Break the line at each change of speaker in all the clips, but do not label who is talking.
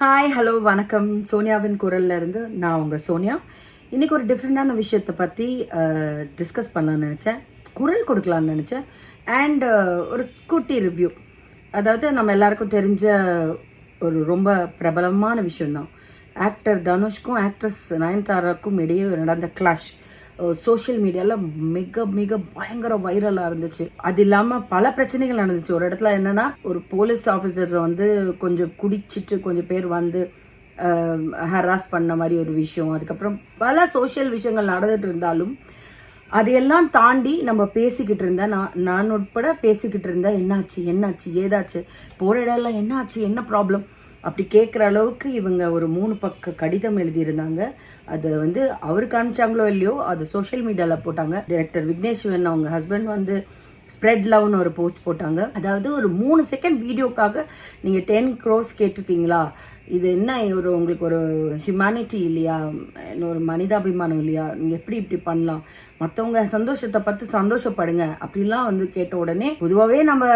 Hi hello வணக்கம். சோனியாவின் குரல்ல இருந்து நான் உங்க சோனியா. இன்னைக்கு ஒரு டிஃப்ரெண்டான விஷயத்தை பற்றி டிஸ்கஸ் பண்ணலான்னு நினச்சேன். குரல் கொடுக்கலாம்னு நினச்சேன். அண்ட் ஒரு குட்டி ரிவ்யூ அதாவது நம்ம எல்லாருக்கும் தெரிஞ்ச ஒரு ரொம்ப பிரபலமான விஷயம்தான். ஆக்டர் தனுஷ்க்கும் ஆக்ட்ரஸ் நயன்தாராக்கும் இடையே நடந்த கிளாஷ் சோஷியல் மீடியாவில் மிக மிக பயங்கர வைரலாக இருந்துச்சு. அது இல்லாமல் பல பிரச்சனைகள் நடந்துச்சு. ஒரு இடத்துல என்னன்னா ஒரு போலீஸ் ஆஃபீஸர்ஸை வந்து கொஞ்சம் குடிச்சிட்டு கொஞ்சம் பேர் வந்து ஹராஸ் பண்ண மாதிரி ஒரு விஷயம். அதுக்கப்புறம் பல சோஷியல் விஷயங்கள் நடந்துட்டு இருந்தாலும் அதையெல்லாம் தாண்டி நம்ம பேசிக்கிட்டு இருந்தேன் நான் நான் உட்பட பேசிக்கிட்டு இருந்தேன் என்னாச்சு என்னாச்சு ஏதாச்சு போகிற இடம்லாம் என்னாச்சு என்ன ப்ராப்ளம் அப்படி கேட்குற அளவுக்கு இவங்க ஒரு மூணு பக்க கடிதம் எழுதியிருந்தாங்க. அது வந்து அவருக்கு காமிச்சாங்களோ இல்லையோ அது சோஷியல் மீடியாவில் போட்டாங்க. டைரக்டர் விக்னேஸ்வரன் அவங்க ஹஸ்பண்ட் வந்து ஸ்ப்ரெட் லவ்னு ஒரு போஸ்ட் போட்டாங்க. அதாவது ஒரு மூணு செகண்ட் வீடியோக்காக நீங்கள் டென் க்ரோஸ் கேட்டிருக்கீங்களா? இது என்ன ஒரு உங்களுக்கு ஒரு ஹியூமனிட்டி இல்லையா? என்ன ஒரு மனிதாபிமானம் இல்லையா? நீங்கள் எப்படி இப்படி பண்ணலாம்? மற்றவங்க சந்தோஷத்தை பார்த்து சந்தோஷப்படுங்க. அப்படிலாம் வந்து கேட்ட உடனே பொதுவாகவே நம்ம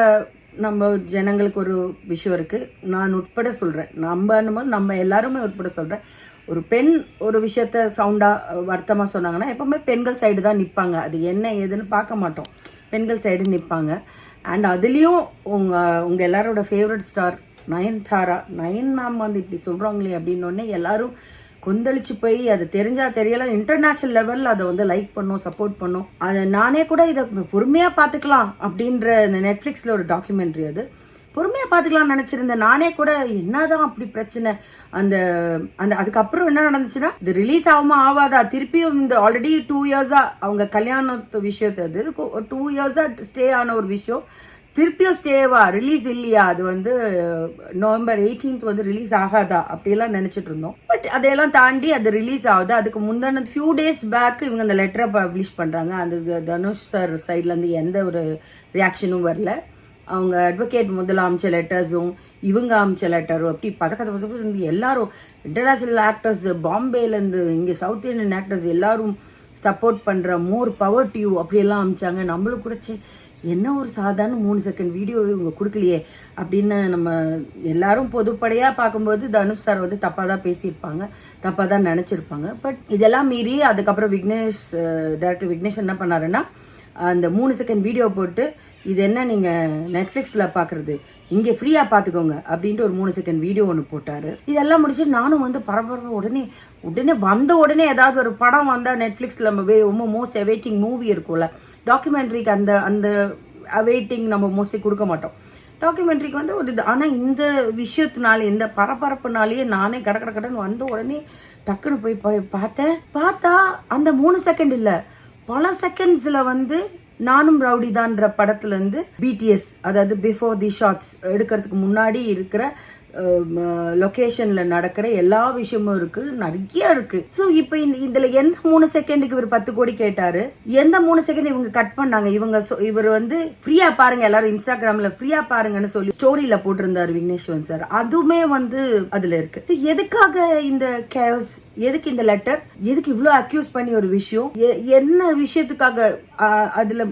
நம்ம ஜனங்களுக்கு ஒரு விஷயம் இருக்குது நான் உட்பட சொல்கிறேன் நம்ம நம்ம எல்லாருமே உட்பட சொல்கிறேன் ஒரு பெண் ஒரு விஷயத்த சவுண்டாக வருத்தமாக சொன்னாங்கன்னா எப்போவுமே பெண்கள் சைடு தான் நிற்பாங்க அது என்ன ஏதுன்னு பார்க்க மாட்டோம். பெண்கள் சைடு நிற்பாங்க அண்ட் அதுலேயும் உங்கள் உங்கள் எல்லாரோட favourite star Nayanthara. Nayan ma'am வந்து இப்படி சொல்கிறாங்களே அப்படின்னோடனே எல்லோரும் கொந்தளிச்சு போய் அது தெரிஞ்சா தெரியலாம் இன்டர்நேஷனல் லெவலில் அதை வந்து லைக் பண்ணும் சப்போர்ட் பண்ணும். அதை நானே கூட இதை பொறுமையாக பார்த்துக்கலாம் அப்படின்ற இந்த நெட்ஃப்ளிக்ஸில் ஒரு டாக்குமெண்ட்ரி அது. பொறுமையாக பார்த்துக்கலாம்னு நினச்சிருந்தேன். நானே கூட என்னதான் அப்படி பிரச்சனை. அந்த அந்த அதுக்கப்புறம் என்ன நடந்துச்சுன்னா இது ரிலீஸ் ஆகாம ஆகாதா திருப்பியும் இந்த ஆல்ரெடி டூ இயர்ஸாக அவங்க கல்யாணத்து விஷயத்தை அது டூ இயர்ஸாக ஸ்டே ஆன ஒரு விஷயம். திருப்பியும் ஸ்டேவா ரிலீஸ் இல்லையா? அது வந்து நவம்பர் எயிட்டீன்த் வந்து ரிலீஸ் ஆகாதா? அப்படியெல்லாம் நினச்சிட்டு இருந்தோம். பட் அதையெல்லாம் தாண்டி அது ரிலீஸ் ஆகுது. அதுக்கு முந்தான ஃபியூ டேஸ் பேக் இவங்க அந்த லெட்டரை பப்ளிஷ் பண்ணுறாங்க அந்த தனுஷ் சார் சைட்லேருந்து எந்த ஒரு ரியாக்ஷனும் வரல. அவங்க அட்வொகேட் முதல்ல அமைச்ச லெட்டர்ஸும் இவங்க அமைச்ச லெட்டரும் அப்படி பதக்கத்தை பசங்க எல்லாரும் இன்டர்நேஷ்னல் ஆக்டர்ஸ் பாம்பேலேருந்து இங்கே சவுத் இந்தியன் ஆக்டர்ஸ் எல்லாரும் சப்போர்ட் பண்ணுற மோர் பவர் டியூ அப்படியெல்லாம் அமைச்சாங்க. நம்மளும் கூட சே என்ன ஒரு சாதாரண மூணு செகண்ட் வீடியோ இவங்க கொடுக்கலையே அப்படின்னு நம்ம எல்லாரும் பொதுப்படையாக பார்க்கும்போது தனுஷ் சார் வந்து தப்பாக தான் பேசியிருப்பாங்க தப்பாக தான் நினச்சிருப்பாங்க. பட் இதெல்லாம் மீறி அதுக்கப்புறம் விக்னேஷ் டேரக்டர் விக்னேஷ் என்ன பண்ணாருன்னா அந்த மூணு செகண்ட் வீடியோ போட்டு இது என்ன நீங்கள் நெட்ஃப்ளிக்ஸில் பார்க்குறது இங்கே ஃப்ரீயாக பார்த்துக்கோங்க அப்படின்ட்டு ஒரு மூணு செகண்ட் வீடியோ ஒன்று போட்டார். இதெல்லாம் முடிச்சு நானும் வந்து பரபரப்பு உடனே உடனே வந்த உடனே ஏதாவது ஒரு படம் வந்தால் நெட்ஃப்ளிக்ஸில் நம்ம ரொம்ப மோஸ்ட் அவைட்டிங் மூவி இருக்கும்ல. டாக்குமெண்ட்ரிக்கு அந்த அந்த அவைட்டிங் நம்ம மோஸ்ட்லி கொடுக்க மாட்டோம். டாக்குமெண்ட்ரிக்கு வந்து ஒரு இது. ஆனால் இந்த விஷயத்தினால இந்த பரபரப்புனாலேயே நானே கட கட கடன்னு வந்த உடனே டக்குன்னு போய் போய் பார்த்தேன். பார்த்தா அந்த மூணு செகண்ட் இல்லை. பல செகண்ட்ஸில் வந்து நானும் ரவுடி தான்ற படத்துலேருந்து பிடிஎஸ் அதாவது பிஃபோர் தி ஷார்ட்ஸ் எடுக்கிறதுக்கு முன்னாடி இருக்கிற Um, uh, லொக்கேஷனில் நடக்கிற எல்லா விஷயமும் இருக்கு நிறைய இருக்கு. ஸோ இப்போ இந்த இதில் எந்த மூணு செகண்டுக்கு இவர் பத்து கோடி கேட்டாரு? எந்த மூணு செகண்ட் இவங்க கட் பண்ணாங்க? இவங்க இவர் வந்து ஃப்ரீயா பாருங்க எல்லாரும் இன்ஸ்டாகிராமில் ஃப்ரீயா பாருங்கன்னு சொல்லி ஸ்டோரியில் போட்டிருந்தாரு விக்னேஸ்வரன் சார் அதுவுமே வந்து அதில் இருக்கு. எதுக்காக இந்த கேஸ் எதுக்கு இந்த லெட்டர் எதுக்கு இவ்வளோ அக்யூஸ் பண்ணி ஒரு விஷயம்? என்ன விஷயத்துக்காக அதில்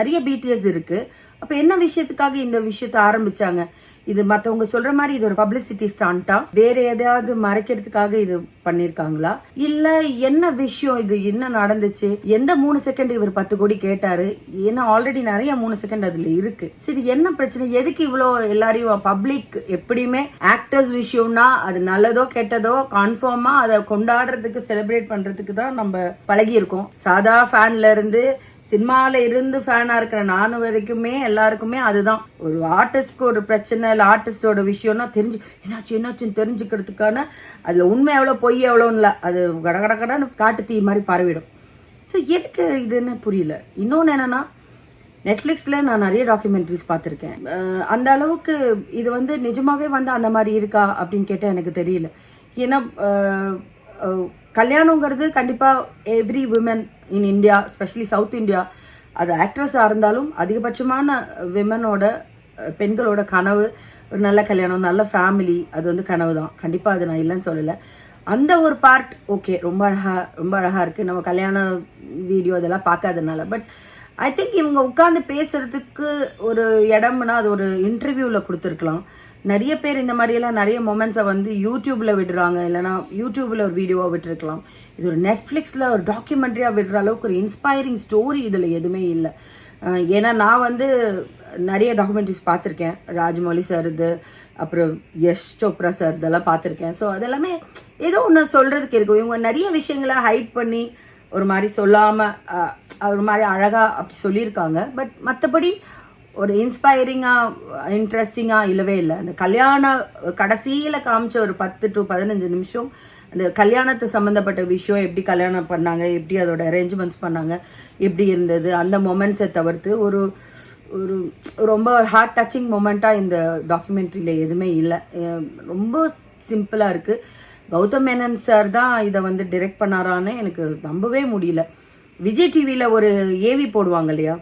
நிறைய பிடிஎஸ் இருக்கு. அப்போ என்ன விஷயத்துக்காக இந்த விஷயத்த ஆரம்பிச்சாங்க? இது மற்றவங்க சொல்ற மாதிரி இது ஒரு பப்ளிசிட்டி ஸ்டாண்டா வேற எதையாவது மறைக்கிறதுக்காக இது பண்ணிருக்காங்களா? இல்ல என்ன விஷயம் இது? என்ன நடந்துச்சு? எந்த மூணு செகண்ட் இவர் பத்து கோடி கேட்டாரு? ஏன்னா ஆல்ரெடி நிறைய மூணு செகண்ட் அதுல இருக்கு. சரி என்ன பிரச்சனை? எதுக்கு இவ்வளோ எல்லாரையும் பப்ளிக் எப்படியுமே ஆக்டர்ஸ் விஷயம்னா அது நல்லதோ கெட்டதோ கன்ஃபார்மா அதை கொண்டாடுறதுக்கு செலிப்ரேட் பண்றதுக்கு தான் நம்ம பழகி இருக்கோம். சாதா ஃபேன்ல இருந்து சினிமால இருந்து ஃபேனா இருக்கிற நானும் வரைக்குமே எல்லாருக்குமே அதுதான். ஒரு ஆர்டிஸ்ட்க்கு ஒரு பிரச்சனை இல்லை ஆர்டிஸ்டோட விஷயம்னா தெரிஞ்சு என்னாச்சு என்னாச்சுன்னு தெரிஞ்சுக்கிறதுக்கான அதில் உண்மை எவ்வளோ பொய் எவ்வளோன்னு இல்லை. அது கட கட கடன்னு காட்டு தீ மாதிரி பரவிடும். ஸோ எதுக்கு இதுன்னு புரியல. இன்னொன்று என்னன்னா நெட்ஃப்ளிக்ஸில் நான் நிறைய டாக்குமெண்ட்ரிஸ் பார்த்துருக்கேன். அந்த அளவுக்கு இது வந்து நிஜமாகவே வந்து அந்த மாதிரி இருக்கா அப்படின்னு கேட்டால் எனக்கு தெரியல. ஏன்னா கல்யாணங்கிறது கண்டிப்பாக every women in India specially south India அது ஆக்ட்ரஸாக இருந்தாலும் அதிகபட்சமான விமனோட பெண்களோட கனவு ஒரு நல்ல கல்யாணம் நல்ல ஃபேமிலி அது வந்து கனவு தான் கண்டிப்பாக அது நான் இல்லைன்னு சொல்லலை. அந்த ஒரு பார்ட் ஓகே ரொம்ப அழகாக ரொம்ப அழகாக இருக்குது நம்ம கல்யாண வீடியோ இதெல்லாம் பார்க்காதனால பட் ஐ திங்க் இவங்க உட்காந்து பேசுறதுக்கு ஒரு இடம்னா அது ஒரு இன்டர்வியூவில் கொடுத்துருக்கலாம். நிறைய பேர் இந்த மாதிரியெல்லாம் நிறைய மொமெண்ட்ஸை வந்து யூடியூப்பில் விடுறாங்க. இல்லைனா யூடியூப்பில் ஒரு வீடியோவாக விட்டுருக்கலாம். இது ஒரு நெட்ஃப்ளிக்ஸில் ஒரு டாக்குமெண்ட்ரியாக விடுற அளவுக்கு ஒரு இன்ஸ்பைரிங் ஸ்டோரி இதில் எதுவுமே இல்லை. ஏன்னா நான் வந்து நிறைய டாக்குமெண்ட்ரிஸ் பார்த்துருக்கேன். ராஜமௌலி சார் இது அப்புறம் யஷ் சோப்ரா சார் இதெல்லாம் பார்த்துருக்கேன். ஸோ அதெல்லாமே ஏதோ ஒன்று சொல்கிறதுக்கு இருக்கும். இவங்க நிறைய விஷயங்களை ஹைட் பண்ணி ஒரு மாதிரி சொல்லாமல் ஒரு மாதிரி அழகாக அப்படி சொல்லியிருக்காங்க. பட் மற்றபடி ஒரு இன்ஸ்பைரிங்காக இன்ட்ரெஸ்டிங்காக இல்லவே இல்லை. அந்த கல்யாண கடைசியில் காமிச்ச ஒரு பத்து டு பதினஞ்சு நிமிஷம் அந்த கல்யாணத்தை சம்மந்தப்பட்ட விஷயம் எப்படி கல்யாணம் பண்ணாங்க எப்படி அதோட அரேஞ்ச்மெண்ட்ஸ் பண்ணாங்க எப்படி இருந்தது அந்த மொமெண்ட்ஸை தவிர்த்து ஒரு ஒரு ரொம்ப ஹார்ட் டச்சிங் மொமெண்ட்டாக இந்த டாக்குமெண்ட்ரியில் எதுவுமே இல்லை. ரொம்ப சிம்பிளாக இருக்குது கௌதம் மேனன் சார் தான் இதை வந்து டிரெக்ட் பண்ணாரான்னு எனக்கு நம்பவே முடியல. விஜய் டிவியில் ஒரு ஏவி போடுவாங்க இல்லையா?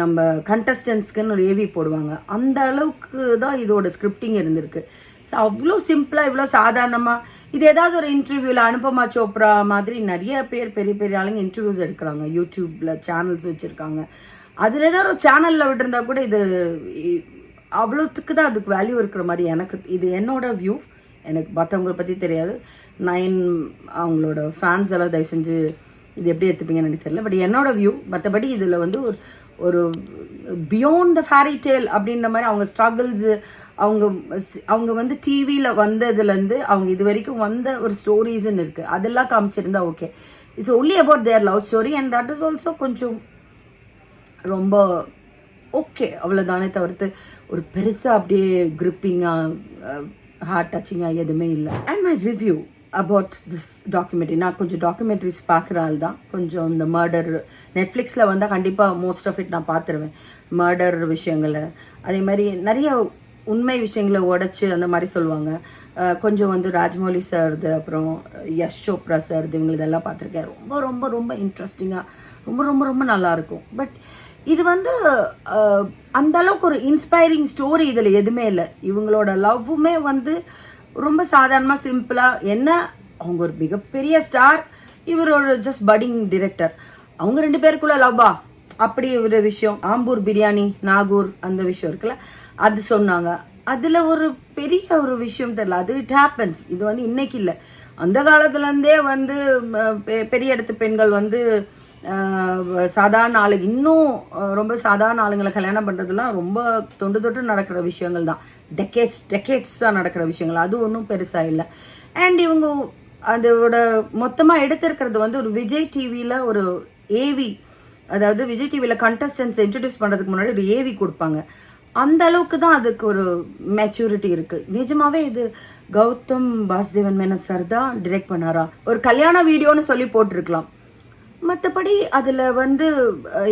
நம்ம கண்டஸ்டன்ஸ்க்குன்னு ஒரு ஏவி போடுவாங்க. அந்த அளவுக்கு தான் இதோட ஸ்கிரிப்டிங் இருந்திருக்கு. ஸோ அவ்வளோ சிம்பிளாக இவ்வளோ சாதாரணமாக இது ஏதாவது ஒரு இன்டர்வியூவில் அனுபமா சோப்ரா மாதிரி நிறைய பேர் பெரிய பெரிய ஆளுங்க இன்டர்வியூஸ் எடுக்கிறாங்க. யூடியூப்பில் சேனல்ஸ் வச்சுருக்காங்க. அதில் ஏதாவது ஒரு சேனலில் விட்டுருந்தா கூட இது அவ்வளோத்துக்கு தான் அதுக்கு வேல்யூ இருக்கிற மாதிரி எனக்கு இது என்னோட வியூ எனக்கு மற்றவங்களை பற்றி தெரியாது. நைன் அவங்களோட ஃபேன்ஸ் எல்லாம் தயவு செஞ்சு இது எப்படி எடுத்துப்பீங்கன்னு எனக்கு தெரியல. பட் என்னோட வியூ மற்றபடி இதில் வந்து ஒரு ஒரு பியோண்ட் த ஃபேரி டேல் அப்படின்ற மாதிரி அவங்க ஸ்ட்ரகிள்ஸு அவங்க அவங்க வந்து டிவியில் வந்ததுலேருந்து அவங்க இது வரைக்கும் வந்த ஒரு ஸ்டோரிஸ்ன்னு இருக்குது அதெல்லாம் காமிச்சிருந்தா okay it's only about their love story and that is also கொஞ்சம் ரொம்ப ஓகே அவ்வளோதானே தவிர்த்து ஒரு பெருசாக அப்படியே கிரிப்பிங்காக ஹார்ட் டச்சிங்காக எதுவுமே இல்லை. And my review about this documentary நான் கொஞ்சம் டாக்குமெண்ட்ரிஸ் பார்க்குற ஆள் தான். கொஞ்சம் இந்த மர்டர் நெட்ஃப்ளிக்ஸில் வந்தால் கண்டிப்பாக மோஸ்ட் ஆஃப் இட் நான் பார்த்துருவேன். மர்டர் விஷயங்களை. அதே மாதிரி நிறைய உண்மை விஷயங்களை உடைச்சு அந்த மாதிரி சொல்லுவாங்க. கொஞ்சம் வந்து ராஜமௌலி சார்து அப்புறம் யஷ் சோப்ரா சார்து இவங்க இதெல்லாம் பார்த்துருக்கேன். ரொம்ப ரொம்ப ரொம்ப இன்ட்ரெஸ்டிங்காக ரொம்ப ரொம்ப ரொம்ப நல்லா இருக்கும். பட் இது வந்து அந்தளவுக்கு அந்த அளவுக்கு ஒரு இன்ஸ்பைரிங் ஸ்டோரி இதில் எதுவுமே இல்லை. இவங்களோட லவ்வுமே வந்து ரொம்ப சாதாரணமாக சிம்பிளாக என்ன? அவங்க ஒரு மிகப்பெரிய ஸ்டார் இவர் ஒரு ஜஸ்ட் பட்டிங் டிரெக்டர் அவங்க ரெண்டு பேருக்குள்ள லவ்வா? அப்படி ஒரு விஷயம். ஆம்பூர் பிரியாணி நாகூர் அந்த விஷயம் இருக்குல்ல? அது சொன்னாங்க. அதுல ஒரு பெரிய ஒரு விஷயம் தெரியல. அது இட் ஹேப்பன்ஸ் இது வந்து இன்னைக்கு இல்லை. அந்த காலத்துலேருந்தே வந்து பெ- பெரிய இடத்து பெண்கள் வந்து சாதாரண ஆளுங்க இன்னும் ரொம்ப சாதாரண ஆளுங்களை கல்யாணம் பண்ணுறதுலாம் ரொம்ப தொண்டு தொட்டு நடக்கிற விஷயங்கள் தான். டெக்கேட்ஸ் டெக்கேட்ஸ் தான் நடக்கிற விஷயங்கள். அது ஒன்றும் பெருசாக இல்லை. அண்ட் இவங்க அதோட மொத்தமாக எடுத்திருக்கிறது வந்து ஒரு விஜய் டிவியில் ஒரு ஏவி அதாவது விஜய் டிவியில் கண்டஸ்டன்ஸ் இன்ட்ரடியூஸ் பண்ணுறதுக்கு முன்னாடி ஒரு ஏவி கொடுப்பாங்க. அந்த அளவுக்கு தான் அதுக்கு ஒரு மெச்சூரிட்டி இருக்கு. நிஜமாவே இது கௌதம் வாசுதேவன் மேனன் சார் தான் டிரெக்ட் பண்ணாரா? ஒரு கல்யாண வீடியோன்னு சொல்லி போட்டிருக்கலாம். மற்றபடி அதில் வந்து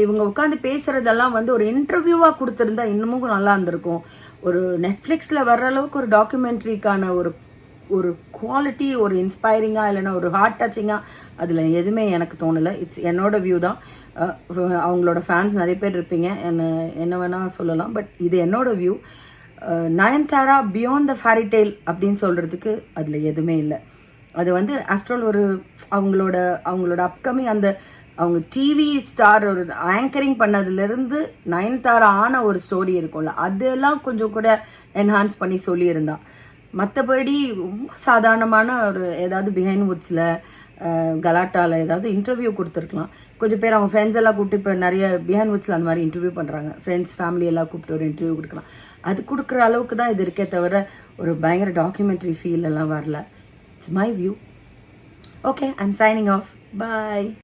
இவங்க உட்காந்து பேசுறதெல்லாம் வந்து ஒரு இன்டர்வியூவாக கொடுத்துருந்தா இன்னமும் நல்லா இருந்திருக்கும். ஒரு நெட்ஃப்ளிக்ஸில் வர்ற அளவுக்கு ஒரு டாக்குமெண்ட்ரிக்கான ஒரு ஒரு குவாலிட்டி ஒரு இன்ஸ்பைரிங்காக இல்லைன்னா ஒரு ஹார்ட் டச்சிங்காக அதில் எதுவுமே எனக்கு தோணலை. இட்ஸ் என்னோட வியூ தான். அவங்களோட ஃபேன்ஸ் நிறைய பேர் இருப்பீங்க. என்ன என்ன வேணால் சொல்லலாம். பட் இது என்னோட view Nayanthara beyond the fairy tale அப்படின்னு சொல்கிறதுக்கு அதில் எதுவுமே இல்லை. அது வந்து ஆஃப்டர் ஆல் ஒரு அவங்களோட அவங்களோட அப்கமிங் அந்த அவங்க டிவி ஸ்டார் ஒரு ஆங்கரிங் பண்ணதுலேருந்து நயன்தாரா ஆன ஒரு ஸ்டோரி இருக்கும்ல. அதெல்லாம் கொஞ்சம் கூட என்ஹான்ஸ் பண்ணி சொல்லியிருந்தா மற்றபடி ரொம்ப சாதாரணமான ஒரு ஏதாவது பிஹைண்ட் வுட்ஸில் கலாட்டாவில் ஏதாவது இன்டர்வியூ கொடுத்துருக்கலாம். கொஞ்சம் பேர் அவங்க ஃப்ரெண்ட்ஸ் எல்லாம் கூப்பிட்டு இப்போ நிறைய பிஹைண்ட் வுட்ஸில் அந்த மாதிரி இன்டர்வியூ பண்ணுறாங்க ஃப்ரெண்ட்ஸ் ஃபேமிலி எல்லாம் கூப்பிட்டு ஒரு இன்டர்வியூ கொடுக்கலாம். அது கொடுக்குற அளவுக்கு தான் இது இருக்கே தவிர ஒரு பயங்கர டாக்குமெண்ட்ரி ஃபீல் எல்லாம் வரல. It's my view okay I'm signing off bye